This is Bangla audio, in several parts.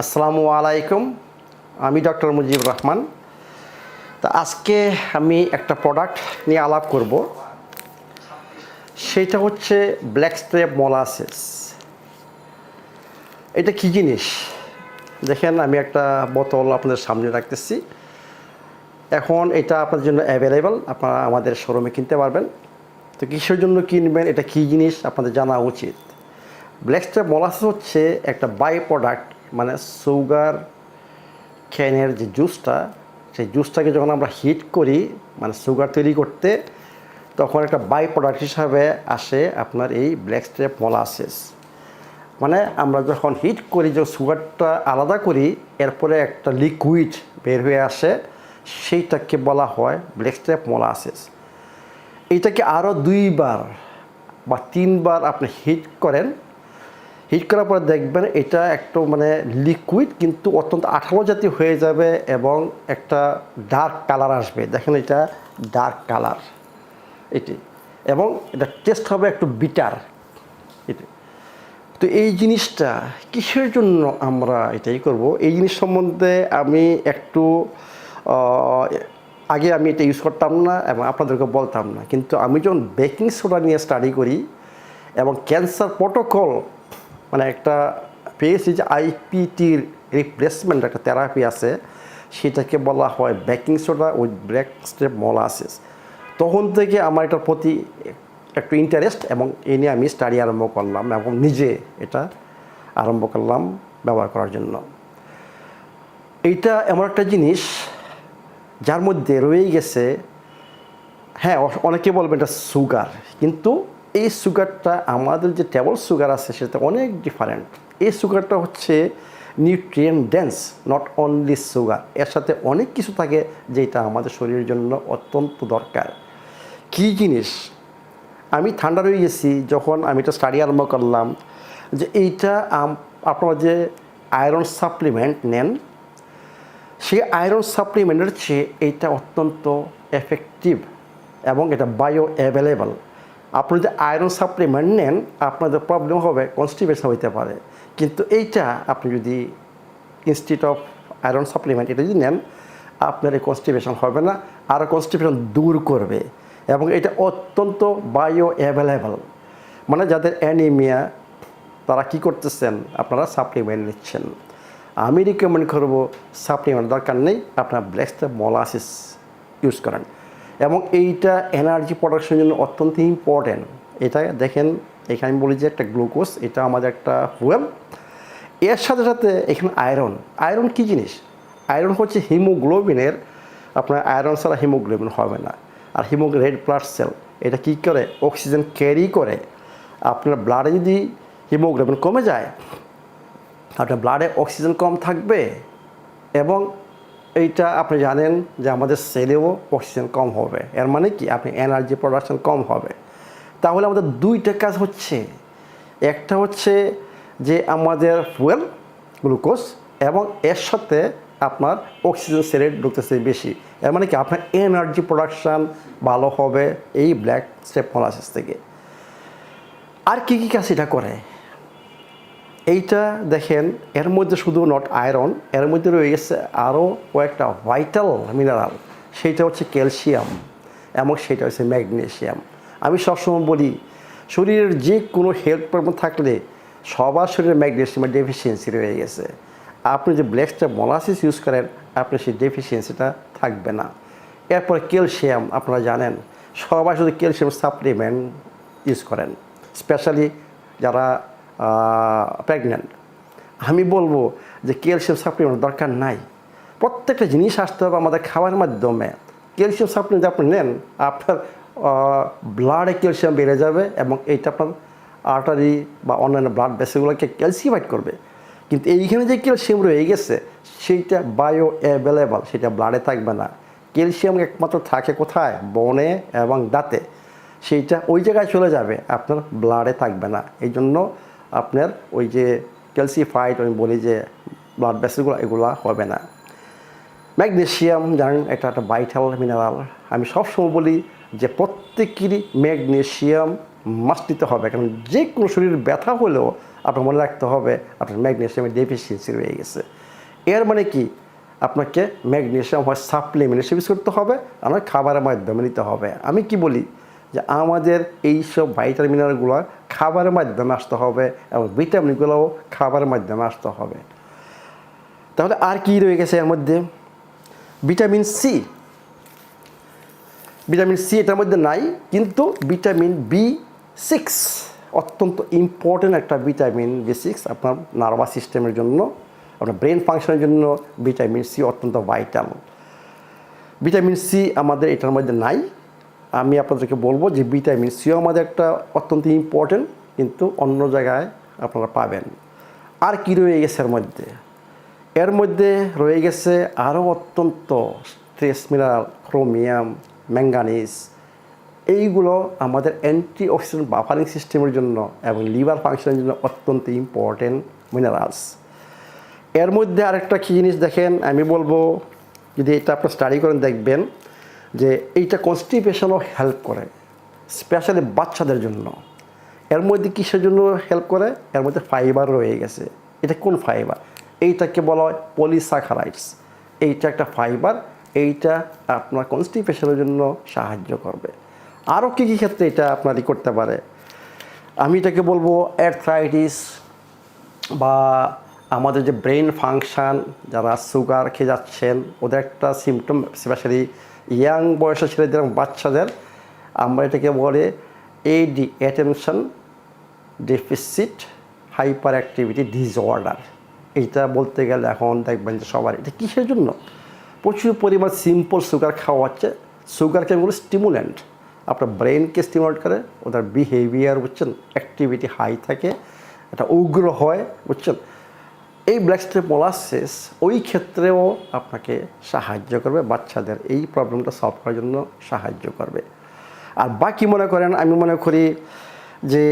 আসসালামু আলাইকুম। আমি ডক্টর মুজিব রহমান। তা আজকে আমি একটা প্রোডাক্ট নিয়ে আলাপ করব। সেটা হচ্ছে ব্ল্যাক স্ট্রেপ মোলাসেস এটা কি জিনিস? দেখেন, আমি একটা বোতল আপনাদের সামনে রাখতেছি। এখন এটা আপনার জন্য অ্যাভেলেবেল আপনারা আমাদের শোরুমে কিনতে পারবেন। তো কিসের জন্য কিনবেন? এটা কী জিনিস? আপনাদের জানা উচিত। ব্ল্যাক স্ট্রেপ মোলাসেস হচ্ছে একটা বাই প্রোডাক্ট মানে সুগার, ক্যানের যে জুসটা, সেই জুসটাকে যখন আমরা হিট করি মানে সুগার তৈরি করতে, তখন একটা বাই প্রোডাক্ট হিসাবে আসে আপনার এই ব্ল্যাক স্ট্রেপ মোলাসেস। মানে আমরা যখন হিট করি, যে সুগারটা আলাদা করি, এরপরে একটা লিকুইড বের হয়ে আসে, সেইটাকে বলা হয় ব্ল্যাক স্ট্রেপ মোলাসেস। এইটাকে আরও দুইবার বা তিনবার আপনি হিট করেন হিট করার পরে দেখবেন এটা একটু মানে লিকুইড কিন্তু অত্যন্ত আঠালো জাতীয় হয়ে যাবে এবং একটা ডার্ক কালার আসবে। দেখেন এটা ডার্ক কালার এটি। এবং এটা টেস্ট হবে একটু বিটার এটি। তো এই জিনিসটা কিসের জন্য আমরা এটাই করব? এই জিনিস সম্বন্ধে আমি একটু আগে আমি এটা ইউজ করতাম না এবং আপনাদেরকে বলতাম না। কিন্তু আমি যখন বেকিং সোডা নিয়ে স্টাডি করি এবং ক্যান্সার প্রোটোকল মানে একটা পেয়েছি যে আইপিটির রিপ্লেসমেন্ট একটা থেরাপি আছে, সেটাকে বলা হয় baking soda with black strap molasses তখন থেকে আমার এটার প্রতি একটু ইন্টারেস্ট এবং এ নিয়ে আমি স্টাডি আরম্ভ করলাম এবং নিজে এটা আরম্ভ করলাম ব্যবহার করার জন্য। এইটা এমন একটা জিনিস যার মধ্যে রয়ে গেছে হ্যাঁ অনেকে বলবে এটা সুগার কিন্তু এই সুগারটা আমাদের যে টেবল সুগার আছে, সেটা অনেক ডিফারেন্ট এই সুগারটা হচ্ছে nutrient dense not only sugar এর সাথে অনেক কিছু থাকে যেটা আমাদের শরীরের জন্য অত্যন্ত দরকার। কী জিনিস? আমি ঠান্ডা রয়ে গেছি, যখন আমি এটা স্টাডি আরম্ভ করলাম, যে এইটা আপনারা যে আয়রন সাপ্লিমেন্ট নেন, সেই আয়রন সাপ্লিমেন্টের চেয়ে এইটা অত্যন্ত এফেক্টিভ এবং এটা বায়ো অ্যাভেলেবল আপনি যদি আয়রন সাপ্লিমেন্ট নেন, আপনাদের প্রবলেম হবে কনস্টিপেশন হইতে পারে। কিন্তু এইটা আপনি যদি ইনস্টিটিউট অফ আয়রন সাপ্লিমেন্ট এটা যদি নেন, আপনার এই কনস্টিপেশন হবে না, আর কনস্টিপেশন দূর করবে। এবং এটা অত্যন্ত বায়ো অ্যাভেলেবল মানে যাদের অ্যানিমিয়া তারা কি করতেছেন? আপনারা সাপ্লিমেন্ট নিচ্ছেন। আমি রিকমেন্ড করব সাপ্লিমেন্ট দরকার নেই, আপনার ব্ল্যাকস্টার মলাসিস ইউজ করেন। এবং এইটা এনার্জি প্রোডাকশনের জন্য অত্যন্ত ইম্পর্ট্যান্ট এটা দেখেন, এখানে আমি বলি যে একটা গ্লুকোজ এটা আমাদের একটা ফুয়েল এর সাথে সাথে এখানে আয়রন আয়রন কি জিনিস? আয়রন হচ্ছে হিমোগ্লোবিনের আপনার আয়রন ছাড়া হিমোগ্লোবিন হবে না। আর হিমো রেড ব্লাড সেল এটা কী করে? অক্সিজেন ক্যারি করে। আপনার ব্লাডে যদি হিমোগ্লোবিন কমে যায়, আপনার ব্লাডে অক্সিজেন কম থাকবে এবং এইটা আপনি জানেন যে আমাদের সেলেও অক্সিজেন কম হবে। এর মানে কি? আপনি এনার্জি প্রোডাকশন কম হবে। তাহলে আমাদের দুইটা কাজ হচ্ছে। একটা হচ্ছে যে আমাদের ফুয়েল গ্লুকোজ এবং এর সাথে আপনার অক্সিজেন সেলে ঢুকতেছে বেশি। এর মানে কি? আপনার এনার্জি প্রোডাকশান ভালো হবে এই ব্ল্যাক স্টেপ মলাসিস থেকে। আর কী কী কাজ এটা করে? এইটা দেখেন, এর মধ্যে শুধু নট আয়রন এর মধ্যে রয়ে গেছে আরও কয়েকটা ভাইটাল মিনারেল সেইটা হচ্ছে ক্যালসিয়াম এবং সেটা হচ্ছে ম্যাগনেশিয়াম আমি সবসময় বলি, শরীরের যে কোনো হেলথ প্রবলেম থাকলে সবার শরীরে ম্যাগনেশিয়ামের ডেফিসিয়েন্সি রয়ে গেছে। আপনি যে ব্ল্যাকটা মলাসিস ইউজ করেন, আপনার সেই ডেফিসিয়েন্সিটা থাকবে না। এরপর ক্যালসিয়াম আপনারা জানেন, সবাই শুধু ক্যালসিয়াম সাপ্লিমেন্ট ইউজ করেন। স্পেশালি যারা প্রেগনেন্ট আমি বলব যে ক্যালসিয়াম সাপ্লিমেন্ট দরকার নাই। প্রত্যেকটা জিনিস আসতে হবে আমাদের খাওয়ার মাধ্যমে। ক্যালসিয়াম সাপ্লিমেন্ট আপনি নেন, আপনার ব্লাডে ক্যালসিয়াম বেড়ে যাবে এবং এইটা আপনার আর্টারি বা অন্যান্য ব্লাড ভেসেলগুলোকে ক্যালসিফাইড করবে। কিন্তু এইখানে যে ক্যালসিয়াম রয়ে গেছে, সেইটা বায়ো অ্যাভেলেবল সেটা ব্লাডে থাকবে না। ক্যালসিয়াম একমাত্র থাকে কোথায়? বনে এবং দাঁতে। সেইটা ওই জায়গায় চলে যাবে, আপনার ব্লাডে থাকবে না। এই জন্য আপনার ওই যে ক্যালসিফাইড, আমি বলি যে ব্লাড ভেসেলগুলো এগুলো হবে না। ম্যাগনেশিয়াম জানেন, এটা একটা ভাইটাল মিনারেল আমি সবসময় বলি যে প্রত্যেকেরই ম্যাগনেশিয়াম মাস্ট নিতে হবে, কারণ যে কোনো শরীর ব্যথা হলেও আপনার মনে রাখতে হবে আপনার ম্যাগনেশিয়ামের ডেফিসিয়েন্সি রয়ে গেছে। এর মানে কি? আপনাকে ম্যাগনেশিয়াম হয় সাপ্লিমেন্ট ইউজ করতে হবে আমার খাবারের মাধ্যমে নিতে হবে। আমি কি বলি? যে আমাদের এইসব ভাইটামিন মিনারেলগুলো খাবারের মাধ্যমে আসতে হবে এবং ভিটামিনগুলোও খাবারের মাধ্যমে আসতে হবে। তাহলে আর কি রয়ে গেছে এর মধ্যে? ভিটামিন সি ভিটামিন সি এটার মধ্যে নাই, কিন্তু ভিটামিন বি সিক্স অত্যন্ত ইম্পর্টেন্ট একটা ভিটামিন বি সিক্স আপনার নার্ভাস সিস্টেমের জন্য, আপনার ব্রেন ফাংশনের জন্য ভিটামিন সি অত্যন্ত ভাইটাল ভিটামিন সি আমাদের এটার মধ্যে নাই আমি আপনাদেরকে বলব যে ভিটামিন সিও আমাদের একটা অত্যন্ত ইম্পর্টেন্ট কিন্তু অন্য জায়গায় আপনারা পাবেন। আর কি রয়ে গেছে এর মধ্যে? এর মধ্যে রয়ে গেছে আরও অত্যন্ত ট্রেস মিনারেল ক্রোমিয়াম ম্যাঙ্গানিজ এইগুলো আমাদের অ্যান্টি অক্সিডেন্ট বাফারিং সিস্টেমের জন্য এবং লিভার ফাংশনের জন্য অত্যন্ত ইম্পর্টেন্ট মিনারেলস এর মধ্যে আরেকটা কী জিনিস দেখেন, আমি বলব, যদি এটা আপনি স্টাডি করেন, দেখবেন যে এইটা কনস্টিপেশনও হেল্প করে স্পেশালি বাচ্চাদের জন্য। এর মধ্যে কিসের জন্য হেল্প করে? এর মধ্যে ফাইবার রয়ে গেছে। এটা কোন ফাইবার এইটাকে বলা হয় পলিসাকারাইডস এইটা একটা ফাইবার এইটা আপনার কনস্টিপেশনের জন্য সাহায্য করবে। আরও কী কী ক্ষেত্রে এটা আপনারই করতে পারে? আমি এটাকে বলব অ্যাথ্রাইটিস বা আমাদের যে ব্রেন ফাংশন যারা সুগার খেয়ে যাচ্ছেন, ওদের একটা সিমটম স্পেশালি ইয়াং বয়সের ছেলেদের, বাচ্চাদের, আমরা এটাকে বলে AD attention deficit hyperactivity disorder এইটা বলতে গেলে এখন দেখবেন যে সবার, এটা কিসের জন্য? প্রচুর পরিমাণ সিম্পল সুগার খাওয়া হচ্ছে। সুগারকে বলি স্টিমুল্যান্ট আপনার ব্রেনকে স্টিমুলেট করে, ওদের বিহেভিয়ার বুঝছেন অ্যাক্টিভিটি হাই থাকে এটা উগ্র হয়, বুঝছেন? এই ব্ল্যাক স্টেপ মোলাসিস ওই ক্ষেত্রেও আপনাকে সাহায্য করবে, বাচ্চাদের এই প্রবলেমটা সলভ করার জন্য সাহায্য করবে। আর বাকি মনে করেন, আমি মনে করি যে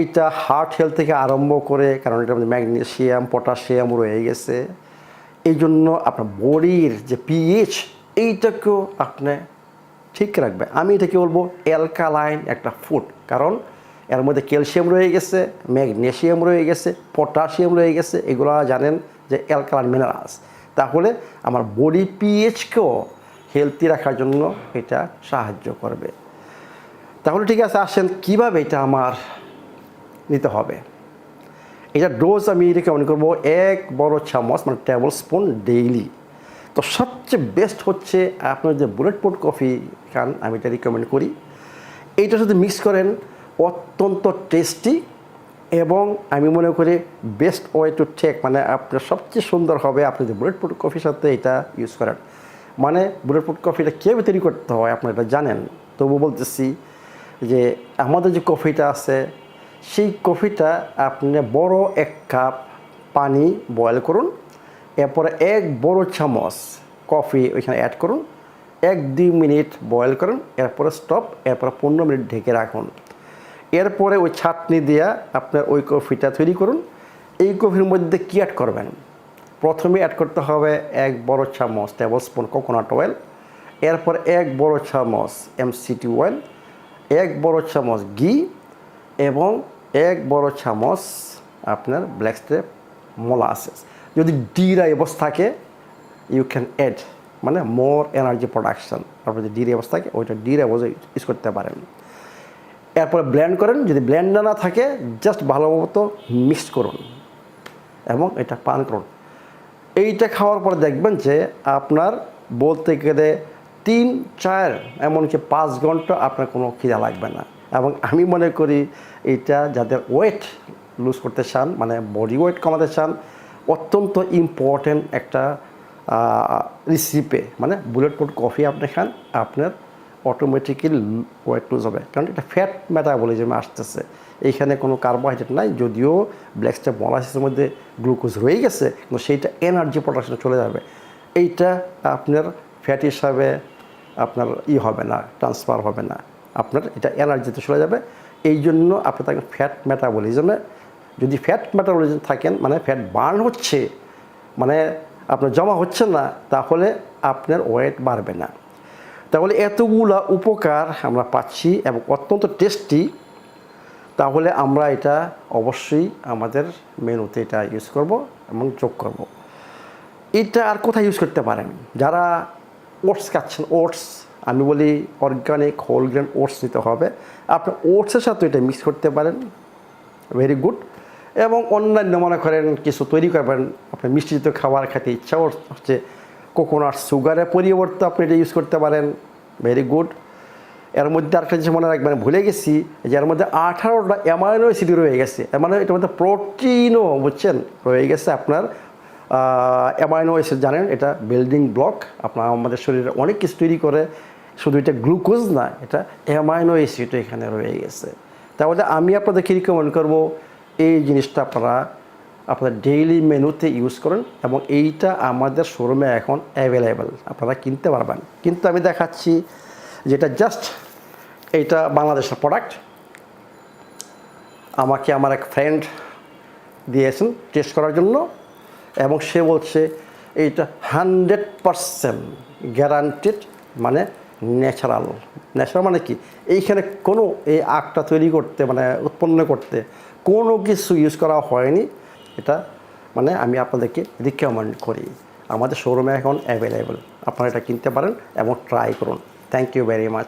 এইটা হার্ট হেলথ থেকে আরম্ভ করে, কারণ এটা ম্যাগনেশিয়াম পটাশিয়াম রয়ে গেছে, এই জন্য আপনার বডির যে পিএইচ এইটাকেও আপনি ঠিক রাখবে। আমি এটাকে বলব অ্যালকালাইন একটা ফুড কারণ এর মধ্যে ক্যালসিয়াম রয়ে গেছে ম্যাগনেশিয়াম রয়ে গেছে, পটাশিয়াম রয়ে গেছে, এগুলো জানেন যে অ্যালকালাইন মিনারেলস। তাহলে আমার বডি পিএইচকেও হেলদি রাখার জন্য এটা সাহায্য করবে। তাহলে ঠিক আছে, আসেন কীভাবে এটা আমার নিতে হবে? এটা ডোজ আমি রেকমেন্ড করব এক বড় চামচ মানে টেবিল স্পুন ডেইলি। তো সবচেয়ে বেস্ট হচ্ছে আপনার যে বুলেট প্রুফ কফি খান, আমি এটা রিকমেন্ড করি। এইটার সাথে মিক্স করেন অত্যন্ত টেস্টি এবং আমি মনে করি বেস্ট ওয়ে টু টেক মানে আপনার সবচেয়ে সুন্দর হবে আপনি যে বুলেট প্রুফ কফির সাথে এটা ইউজ করেন। মানে বুলেট প্রুফ কফিটা কীভাবে তৈরি করতে হয় আপনারা এটা জানেন? তবু বলতেছি যে আমাদের যে কফিটা আছে, সেই কফিটা আপনি বড় এক কাপ পানি বয়েল করুন, এরপরে এক বড় চামচ কফি ওইখানে অ্যাড করুন, এক দুই মিনিট বয়েল করুন, এরপরে স্টপ এরপরে পনেরো মিনিট ঢেকে রাখুন। এরপরে ওই ছাটনি দিয়া আপনার ওই কফিটা তৈরি করুন। এই কফির মধ্যে কী অ্যাড করবেন? প্রথমে অ্যাড করতে হবে এক বড় চামচ টেবল স্পুন কোকোনাট অয়েল এরপর এক বড় চামচ এমসিটি অয়েল এক বড় চামচ ঘি এবং এক বড় চামচ আপনার ব্ল্যাক স্টেপ মলা মোলাসেস যদি ডি রাইবস থাকে ইউ ক্যান অ্যাড মানে মোর এনার্জি প্রোডাকশন আপনার যদি ডি রাইবস থাকে, ওইটা ডি রাইবস ইউজ করতে পারেন। এরপরে ব্ল্যান্ড করেন, যদি ব্লেন্ডার না থাকে জাস্ট ভালো মতো মিক্স করুন। এবং এটা পান করুন। এইটা খাওয়ার পরে দেখবেন যে আপনার বলতে গেলে তিন, চার, এমনকি পাঁচ ঘণ্টা আপনার কোনো খিদা লাগবে না। এবং আমি মনে করি এইটা যাদের ওয়েট লুজ করতে চান মানে বডি ওয়েট কমাতে চান, অত্যন্ত ইম্পর্ট্যান্ট একটা রিসিপে মানে বুলেট প্রুফ কফি আপনি খান, আপনার অটোমেটিক্যালি ওয়েট লুজ হবে। কারণ এটা ফ্যাট মেটাবলিজমে আসতেছে। এইখানে কোনো কার্বোহাইড্রেট নাই, যদিও ব্ল্যাক স্টেপ মলাসিসের মধ্যে গ্লুকোজ রয়ে গেছে, কিন্তু সেইটা এনার্জি প্রোডাকশনে চলে যাবে। এইটা আপনার ফ্যাট হিসাবে আপনার ই হবে না ট্রান্সফার হবে না। আপনার এটা এনার্জিতে চলে যাবে। এই জন্য আপনি থাকেন ফ্যাট মেটাবলিজমে যদি ফ্যাট মেটাবলিজম থাকেন মানে ফ্যাট বার্ন হচ্ছে মানে আপনার জমা হচ্ছে না, তাহলে আপনার ওয়েট বাড়বে না। তাহলে এতগুলা উপকার আমরা পাচ্ছি এবং অত্যন্ত টেস্টি, তাহলে আমরা এটা অবশ্যই আমাদের মেনুতে এটা ইউজ করব এবং যোগ করব। এটা আর কোথায় ইউজ করতে পারেন? যারা ওটস খাচ্ছেন ওটস আমি বলি অর্গানিক হোল গ্রেন ওটস নিতে হবে। আপনি ওটসের সাথে এটা মিক্স করতে পারেন ভেরি গুড এবং অন্যান্য মনে করেন কিছু তৈরি করবেন আপনার মিষ্টিযুক্ত খাবার খেতে ইচ্ছা হচ্ছে কোকোনাট সুগারের পরিবর্তে আপনি এটা ইউজ করতে পারেন। ভেরি গুড এর মধ্যে আরেকটা জিনিস মনে রাখবেন, ভুলে গেছি যে এর মধ্যে আঠারোটা অ্যামাইনো অ্যাসিড রয়ে গেছে। মানে এটার মধ্যে প্রোটিনও বুঝছেন? রয়ে গেছে আপনার অ্যামাইনো অ্যাসিড জানেন? এটা বিল্ডিং ব্লক আপনার আমাদের শরীরে অনেক কিছু তৈরি করে। শুধু এটা গ্লুকোজ না, এটা অ্যামাইনো অ্যাসিডও এখানে রয়ে গেছে। তাহলে আমি আপনাদেরকে রিকমেন্ড করব, এই জিনিসটা আপনারা আপনাদের ডেইলি মেনুতে ইউজ করেন এবং এইটা আমাদের শোরুমে এখন অ্যাভেলেবেল আপনারা কিনতে পারবেন। কিন্তু আমি দেখাচ্ছি যেটা জাস্ট এইটা বাংলাদেশের প্রোডাক্ট আমাকে আমার এক ফ্রেন্ড দিয়েছেন টেস্ট করার জন্য এবং সে বলছে, এইটা হান্ড্রেড পারসেন্ট গ্যারান্টেড মানে ন্যাচারাল ন্যাচারাল মানে কি? এইখানে কোনো এই আখটা তৈরি করতে মানে উৎপন্ন করতে কোনো কিছু ইউজ করা হয়নি। এটা মানে আমি আপনাদেরকে রিকমেন্ড করি। আমাদের শোরুমে এখন অ্যাভেলেবেল আপনারা এটা কিনতে পারেন এবং ট্রাই করুন। Thank you very much